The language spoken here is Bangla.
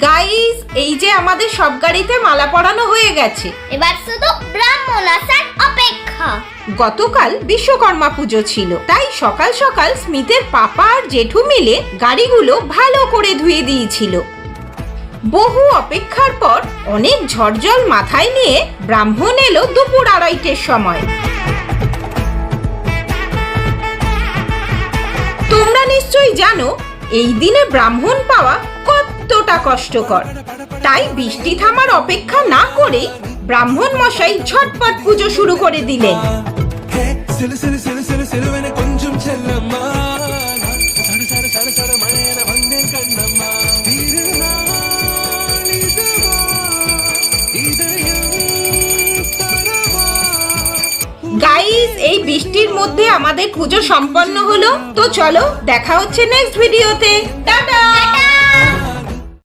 গাইস এই যে আমাদের সব গাড়িতে মালা পরানো হয়ে গেছে। এবার শুধু ব্রাহ্মণ আসার অপেক্ষা। গতকাল বিশ্বকর্মা পুজো ছিল তাই সকাল সকাল স্মিথের পাপা আর জেঠু মিলে গাড়িগুলো ভালো করে ধুয়ে দিয়েছিল। বহু অপেক্ষার পর অনেক ঝড়জল মাথায় নিয়ে ব্রাহ্মণ এলো দুপুর আড়াইটের সময়। তোমরা নিশ্চয়ই জানো এই দিনে ব্রাহ্মণ পাওয়া নিত্যটা কষ্টকর। তাই বৃষ্টি থামার অপেক্ষা না করে ব্রাহ্মণ মশাই ঝটপট পুজো শুরু করে দিলেন। গাইস এই বৃষ্টির মধ্যে আমাদের পুজো সম্পন্ন হলো। তো চলো, দেখা হচ্ছে নেক্সট ভিডিওতে টাটা!